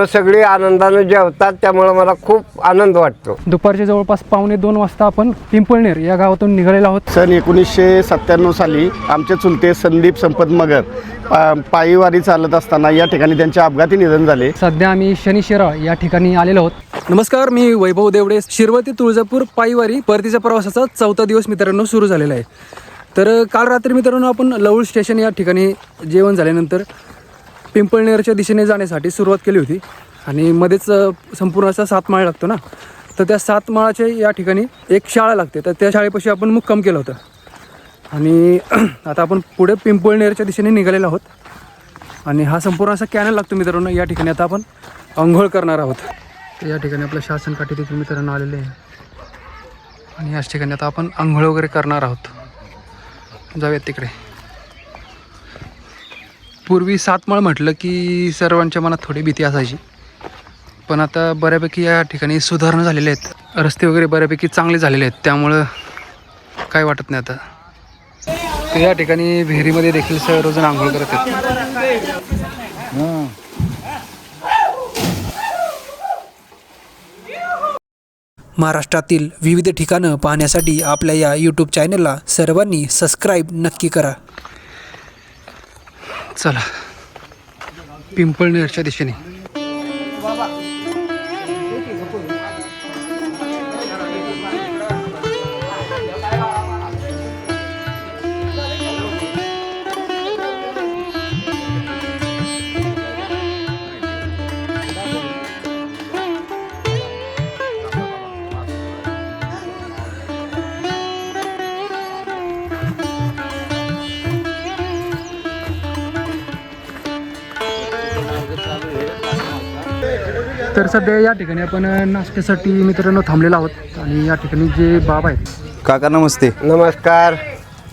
पोरं सगळी आनंदाने जेवतात त्यामुळे मला खूप आनंद वाटतो. दुपारच्या जवळपास पावणे दोन वाजता आपण पिंपळनेर या गावातून निघालेलो आहोत. सन एकोणीसशे सत्त्याण्णव साली आमचे चुलते संदीप संपत मगर पा पायीवारी चालत असताना या ठिकाणी त्यांचे अपघाती निधन झाले. सध्या आम्ही शनी शिराळ या ठिकाणी आलेलो आहोत. नमस्कार मी वैभव देवडे शिरवती तुळजापूर पायीवारी परतीच्या प्रवासाचा चौथा दिवस मित्रांनो सुरू झालेला आहे. तर काल रात्री मित्रांनो आपण लवळ स्टेशन या ठिकाणी जेवण झाल्यानंतर पिंपळनेरच्या दिशेने जाण्यासाठी सुरुवात केली होती. आणि मध्येच संपूर्ण असा सात माळ लागतो ना? तर त्या सात माळाच्या या ठिकाणी एक शाळा लागते. तर त्या शाळेपाशी आपण मुक्काम केलं होतं. आणि आता आपण पुढे पिंपळनेरच्या दिशेने निघालेलो आहोत. आणि हा संपूर्ण असा कॅनल लागतो मित्रांनो या ठिकाणी आता आपण आंघोळ करणार आहोत. तर या ठिकाणी आपलं शासन काठी देखील मित्रांनो आलेले आहे. आणि याच ठिकाणी आता आपण आंघोळ वगैरे करणार आहोत. जाऊयात तिकडे. पूर्वी सातमळ म्हटलं की सर्वांच्या मनात थोडी भीती असायची. पण आता बऱ्यापैकी या ठिकाणी सुधारणा झालेल्या आहेत. रस्ते वगैरे बऱ्यापैकी चांगले झालेले आहेत. त्यामुळं काय वाटत नाही आता. तर या ठिकाणी विहिरीमध्ये देखील सर्वजण आंघोळ करत आहेत. महाराष्ट्रातील विविध ठिकाणं पाहण्यासाठी आपल्या या यूट्यूब चॅनलला सर्वांनी सबस्क्राईब नक्की करा. चला. पिंपळनेरच्या दिशेने. तर सध्या या ठिकाणी आपण नाश्त्यासाठी मित्रांनो थांबलेलो आहोत आणि या ठिकाणी जे बाबा आहेत. काका नमस्ते. नमस्कार.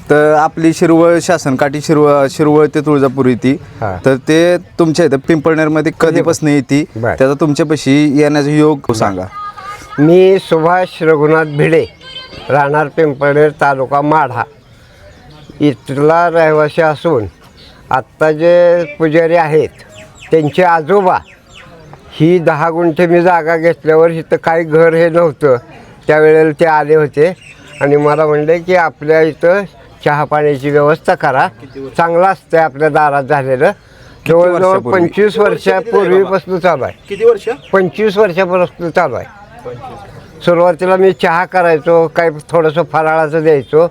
तर आपली शिरवळ शासनकाठी शिरवळ शिरवळ ते तुळजापूर येते. तर ते तुमच्या इथं पिंपळनेरमध्ये कधीपासून येते. त्याचा तुमच्यापाशी येण्याचा योग सांगा. मी सुभाष रघुनाथ भिडे राहणार पिंपळनेर तालुका माढा. इथला रहिवासी असून आत्ता जे पुजारी आहेत त्यांचे आजोबा ही दहा गुंठे मी जागा घेतल्यावर इथं काही घर हे नव्हतं. त्यावेळेला ते आले होते. आणि मला म्हणले की आपल्या इथं चहा पाण्याची व्यवस्था करा. चांगलं असतंय आपल्या दारात झालेलं. जवळजवळ वर्षापूर्वी? पंचवीस वर्षापूर्वीपासून चालू आहे. किती वर्ष? पंचवीस वर्षापासून चालू आहे. सुरुवातीला मी चहा करायचो काही थोडंसं फराळाचं द्यायचो.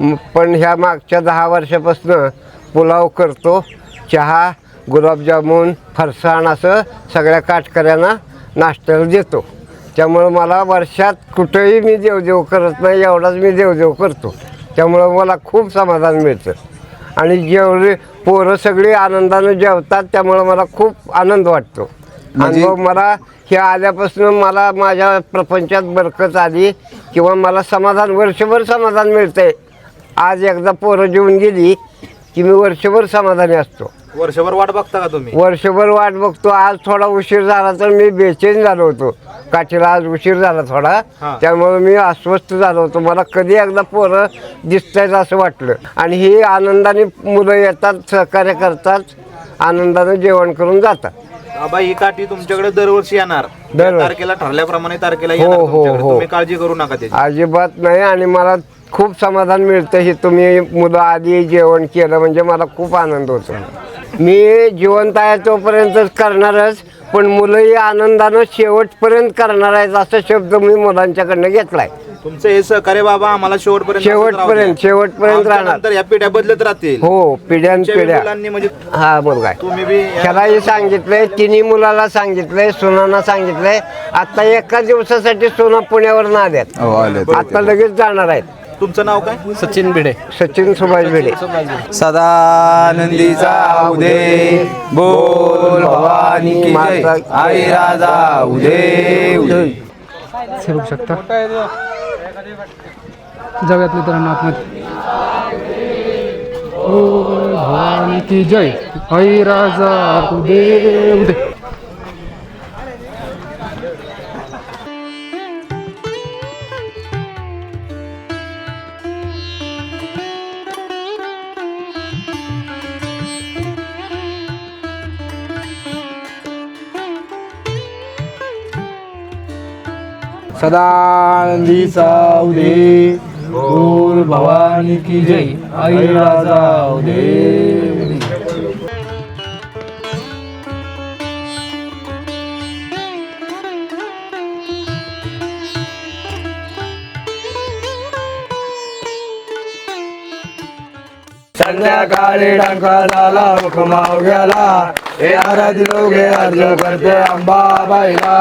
म- पण ह्या मागच्या दहा वर्षापासून पुलाव करतो चहा गुलाबजामुन फरसाण असं सगळ्या काटकऱ्यांना नाश्त्याला देतो. त्यामुळं मला वर्षात कुठेही मी देवदेव करत नाही एवढाच मी देवदेव करतो. त्यामुळं मला खूप समाधान मिळतं. आणि जेवढे पोरं सगळी आनंदानं जेवतात त्यामुळं मला खूप आनंद वाटतो. म्हणजे- अनुभव मला हे आल्यापासून मला माझ्या प्रपंचात बरकत आली किंवा मला समाधान वर्षभर समाधान मिळतंय. आज एकदा पोरं जेवून गेली की मी वर्षभर समाधानी असतो. वर्षभर वाट बघता का तुम्ही? वर्षभर वाट बघतो. आज थोडा उशीर झाला तर मी बेचैन झालो होतो. काठीला आज उशीर झाला थोडा. हा. त्यामुळे मी अस्वस्थ झालो होतो. मला कधी एकदा पोरं दिसतायत असं वाटलं. आणि ही आनंदाने मुलं येतात सहकार्य करतात आनंदाने जेवण करून जातात. आबा ही काठी तुमच्याकडे दरवर्षी येणार. दरवर्षी. तारखेला ठरल्याप्रमाणे तारखेला हो, येणार हो, तुमच्याकडे. हो. तुम्ही काळजी करू नका त्याची. अजिबात नाही. आणि मला खूप समाधान मिळतं. हे तुम्ही मुलं आधी जेवण केलं म्हणजे मला खूप आनंद होतो. मी जिवंत आहे तोपर्यंतच करणारच पण मुलंही आनंदानं शेवटपर्यंत करणार आहेत असा शब्द मी मुलांच्याकडनं घेतलाय. तुमचं हे सहकार्य बाबा आम्हाला शेवटपर्यंत शेवटपर्यंत शेवटपर्यंत राहणार. नंतर या पिढ्या बदलत राहतील. हो पिढ्यान तुमच्या पिढ्या. मुलांनी म्हणजे हा मुलगा आहे. तुम्ही बी या- त्यालाही सांगितलंय तिन्ही मुलाला सांगितलंय सुनांना सांगितलंय. आता एका दिवसासाठी सोना पुण्यावर हो आले आता लगेच जाणार आहेत. तुमचं नाव काय? सचिन भिडे. सचिन सुभाष भिडे. सदानंदीचा उदे बोल भवानी की जय. आई राजा उदे उदय हे बघू शकता. जाऊयात मित्रांनो आतमध्ये. ओ भवानी की जय. हई राजा उदे उदे. सदानंदी सावधे बोल भवानी की जय आई राजा उदे. संध्याकाळी डांका झाला हुकमाव गेला हे आराध लोगे अर्ज करते अंबाबाईला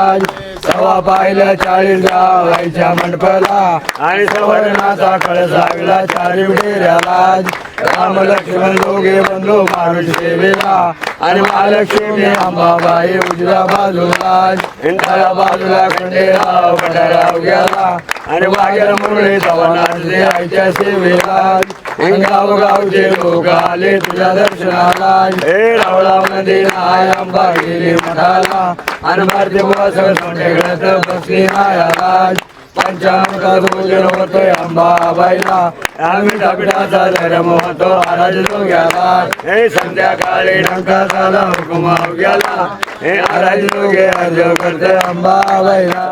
सव्वा पाहिलं चाळीस गाव आईच्या मंडपाला. आणि सवर्णाचा कळस लागला चारी डेऱ्याला राम लक्ष्मण दोघे बंधू मारुती सेवेला. आणि महालक्ष्मी अंबाबाई उजव्या बाजूला. डाव्या बाजूला खंडेराव खंडेराव गेला आणि वाघेर मुरळी तवनारले आईच्या सेवेला. गावगावचे लोक आले तुझ्या दर्शनाला हे रावळा मध्ये अंबा गेली मठाला आणि भारतीय बुवा बसली नायाला भोजन होतोय अंबाबाईला आम्ही धर्म होतो आराज गेला हे संध्याकाळी डंका झाला गेला हे आराज लोगे अर्ज करते अंबाबाईला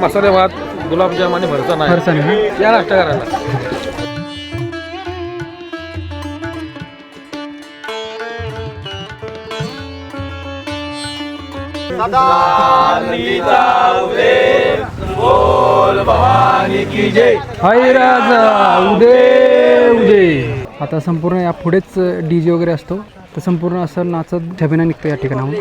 मसाले भात गुलाबजाम आणि भरता नाही. फरसाण आहे या नाश्ता करायला हाय राजा उदे उदे. आता संपूर्ण या पुढेच डी जे वगैरे असतो. तर संपूर्ण असं नाचत झबिना निघतो या ठिकाणाहून.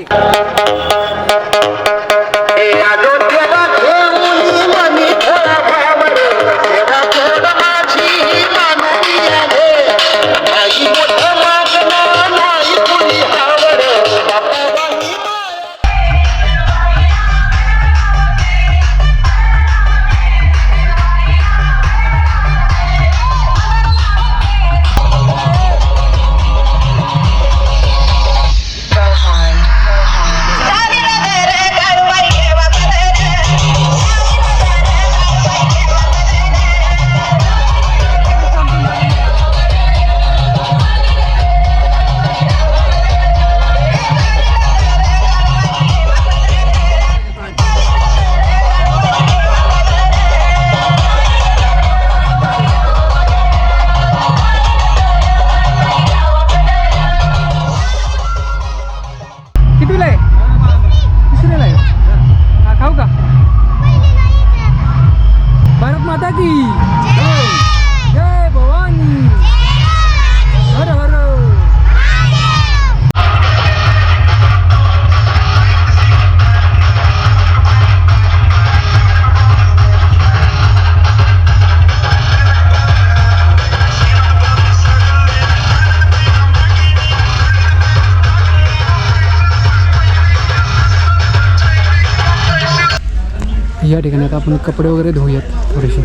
या ठिकाणी आता आपण कपडे वगैरे धुऊयात थोडेसे.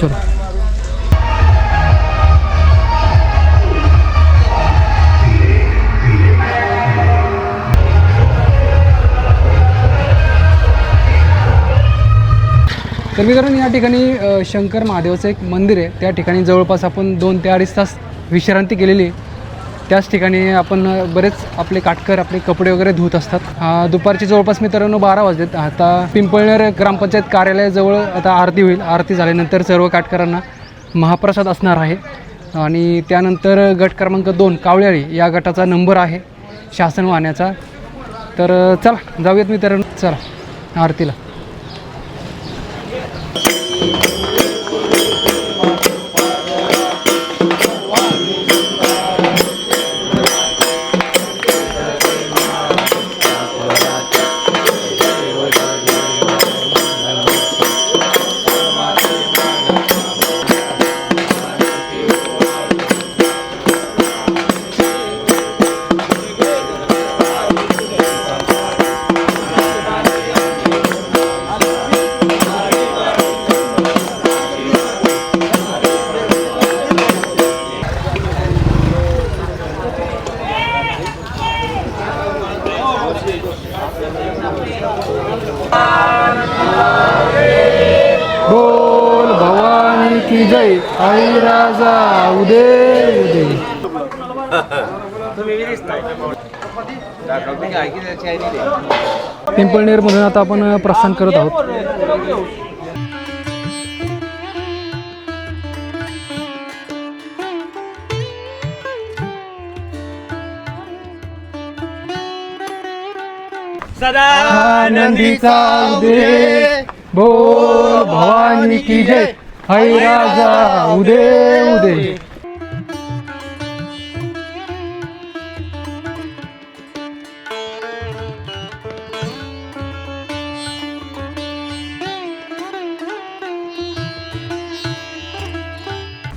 चलो. तर मित्रांनो या ठिकाणी शंकर महादेवाचं एक मंदिर आहे. त्या ठिकाणी जवळपास आपण दोन ते अडीच तास विश्रांती केलेली आहे. त्याच ठिकाणी आपण बरेच आपले काटकर आपले कपडे वगैरे धुत असतात. दुपारचे जवळपास मित्रांनो बारा वाजलेत. आता पिंपळनेर ग्रामपंचायत कार्यालयाजवळ आता आरती होईल. आरती झाल्यानंतर सर्व काटकरांना महाप्रसाद असणार आहे. आणि त्यानंतर गट क्रमांक दोन कावळ्याळी या गटाचा नंबर आहे शासन वाहण्याचा तर चला जाऊयात मित्रांनो. चला आरतीला. बोल भवानी की जय. आई राजा उदे उदे पिंपळनेरमधून आता आपण प्रस्थान करत आहोत. आनंदीचा उदे बोल भवानी की जय। आई राजा उदे उदे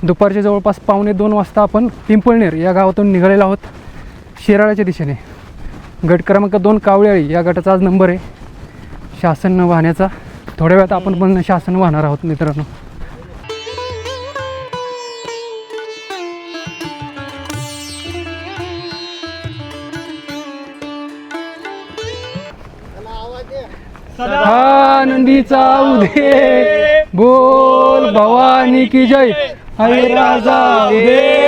दुपारच्या जवळपास पावणे दोन वाजता आपण पिंपळनेर या गावातून निघालेलो आहोत शिराळ्याच्या दिशेने. गट क्रमांक दोन कावळ्याळी या गटाचा आज नंबर आहे. शासन वाहण्याचा. थोड्या वेळात आपण पण शासन वाहणार आहोत मित्रांनो. आनंदीचा उदे बोल भवानी की जय. हरे राजा उदे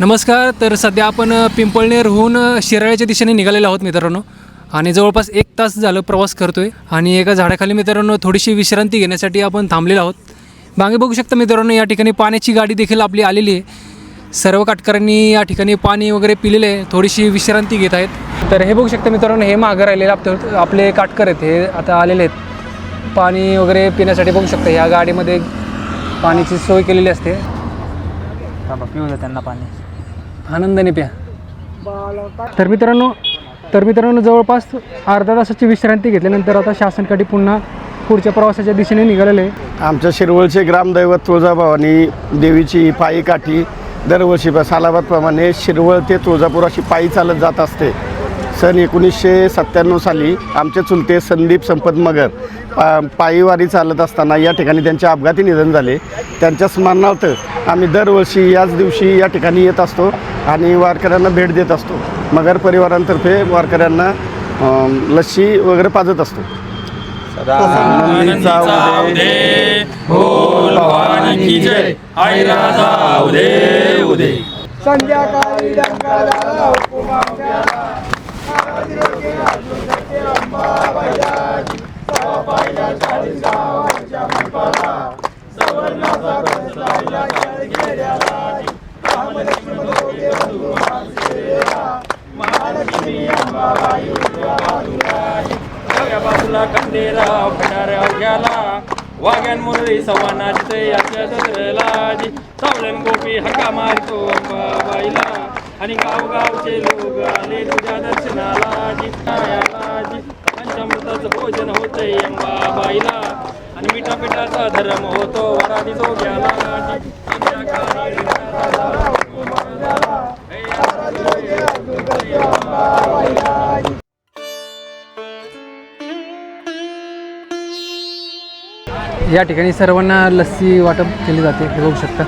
नमस्कार तर सध्या आपण पिंपळनेरहून शिराळ्याच्या दिशेने निघालेलो आहोत मित्रांनो. आणि जवळपास एक तास झालं प्रवास करतोय. आणि एका झाडाखाली मित्रांनो थोडीशी विश्रांती घेण्यासाठी आपण थांबलेलो आहोत. मागे बघू शकता मित्रांनो या ठिकाणी पाण्याची गाडी देखील आपली आलेली आहे. सर्व काटकऱ्यांनी या ठिकाणी पाणी वगैरे पिलेले आहे. थोडीशी विश्रांती घेत आहेत. तर हे बघू शकता मित्रांनो हे मागं राहिलेले आप- आपले काटकर आहेत. हे आता आलेले आहेत. पाणी वगैरे पिण्यासाठी बघू शकता ह्या गाडीमध्ये पाण्याची सोय केलेली असते. पिऊ द्या त्यांना पाणी. आनंदाने प्या. तर मित्रांनो तर मित्रांनो जवळपास अर्धा तासाची विश्रांती घेतल्यानंतर आता शासनकडे पुन्हा पुढच्या प्रवासाच्या दिशेने निघालेले. आहे आमच्या शिरवळचे ग्रामदैवत तुळजाभवानी देवीची पायी काठी दरवर्षी सालाबादप्रमाणे शिरवळ ते तुळजापूर अशी पायी चालत जात असते. सन एकोणीसशे सत्त्याण्णव साली आमचे चुलते संदीप संपत मगर पा पायीवारी चालत असताना या ठिकाणी त्यांचे अपघाती निधन झाले. त्यांच्या स्मरणार्थ आम्ही दरवर्षी याच दिवशी या ठिकाणी येत असतो आणि वारकऱ्यांना भेट देत असतो. मगर परिवारांतर्फे वारकऱ्यांना लस्सी वगैरे पाजत असतो. नंदीचा या ठिकाणी सर्वांना लस्सी वाटप केली जाते हे बघू शकता.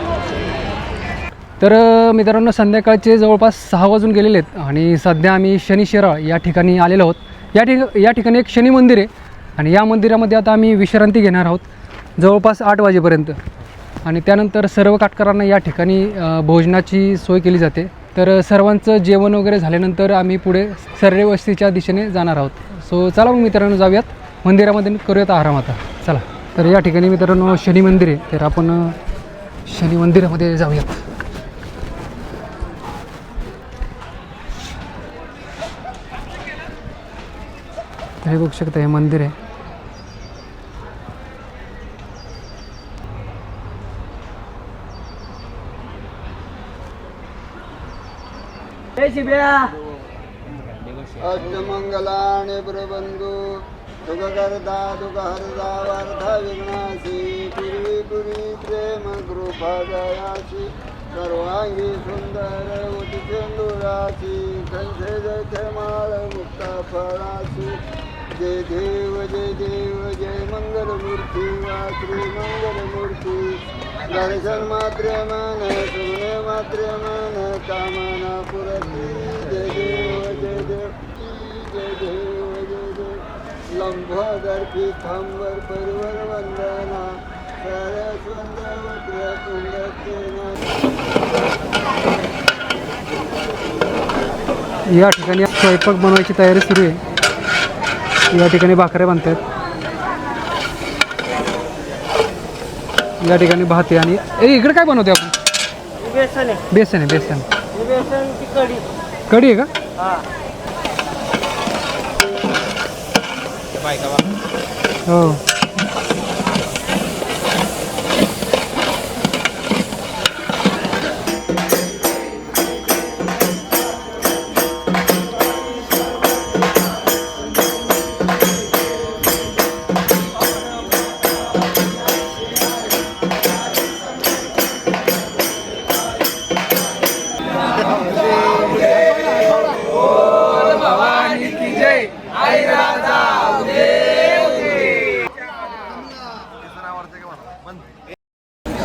तर मित्रांनो संध्याकाळचे जवळपास सहा वाजून गेलेले आहेत आणि सध्या आम्ही शनी शिराळ या ठिकाणी आलेलो आहोत. या ठिक या ठिकाणी एक शनी मंदिर आहे आणि या मंदिरामध्ये आता आम्ही विश्रांती घेणार आहोत जवळपास आठ वाजेपर्यंत. आणि त्यानंतर सर्व काटकरांना या ठिकाणी भोजनाची सोय केली जाते. तर सर्वांचं जेवण वगैरे झाल्यानंतर आम्ही पुढे सर्वे वस्तीच्या दिशेने जाणार आहोत. सो चला मग मित्रांनो जाऊयात. मंदिरामध्ये करूयात आराम आता. चला. तर या ठिकाणी मित्रांनो शनी मंदिर आहे. तर आपण शनी मंदिरामध्ये जाऊयात. हे बघू शकता हे मंदिर आहे. शिबिया. अष्टमंगला आणि प्रबंधू. सुखकर्ता दुःखहर्ता वार्ता विघ्नासी पूर्वी पूर्वी प्रेम कृपा दयासी सर्वांगी सुंदर उदिचेंदुरासी कंठे जय माळ मुक्ता फळाशी जय देव जय देव जय मंगलमूर्ती वा श्री मंगलमूर्ती दर्शन मात्र मन सुने मात्र मन कामना पुरती। देव लंबोदर पीतांबर परिवर वंदना या ठिकाणी स्वयंपाक बनवायची तयारी सुरू आहे. या ठिकाणी भाकऱ्या बांधतात या ठिकाणी भात आहे आणि ए इकडे काय बनवते आपण? बेसन आहे. बेसन आहे बेसन. बेसन ती कढी. कढी आहे का हो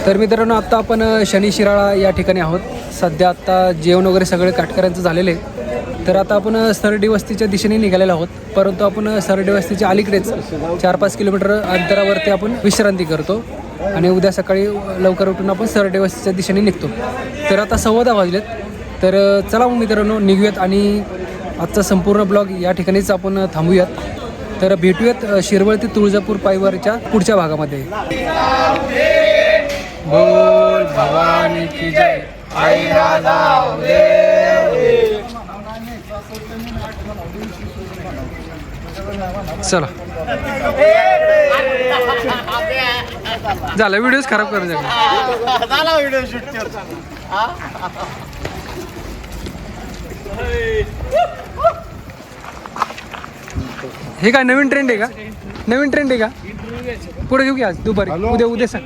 तर मित्रांनो आत्ता आपण शनी शिराळा या ठिकाणी आहोत. सध्या आत्ता जेवण वगैरे सगळे काटकऱ्यांचं झालेलं आहे. तर आता आपण सरडी वस्तीच्या दिशेने निघालेलो आहोत. परंतु आपण सरडी वस्तीच्या अलीकडेच चार पाच किलोमीटर अंतरावरती आपण विश्रांती करतो. आणि उद्या सकाळी लवकर उठून आपण सरडी वस्तीच्या दिशेने निघतो. तर आता सव्वादा वाजलेत. तर चला मग मित्रांनो निघूयात आणि आजचा संपूर्ण ब्लॉग या ठिकाणीच आपण थांबूयात. तर भेटूयात शिरवळ ते तुळजापूर पायवारच्या पुढच्या भागामध्ये. बोल भवानी की जय। आई चला। झालं व्हिडिओज खराब करून जाऊ हे? काय नवीन ट्रेंड आहे का? नवीन ट्रेंड आहे का? पुढे घेऊ की आज दुपारी. उद्या उद्या सांग.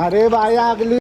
अरे बाया अगली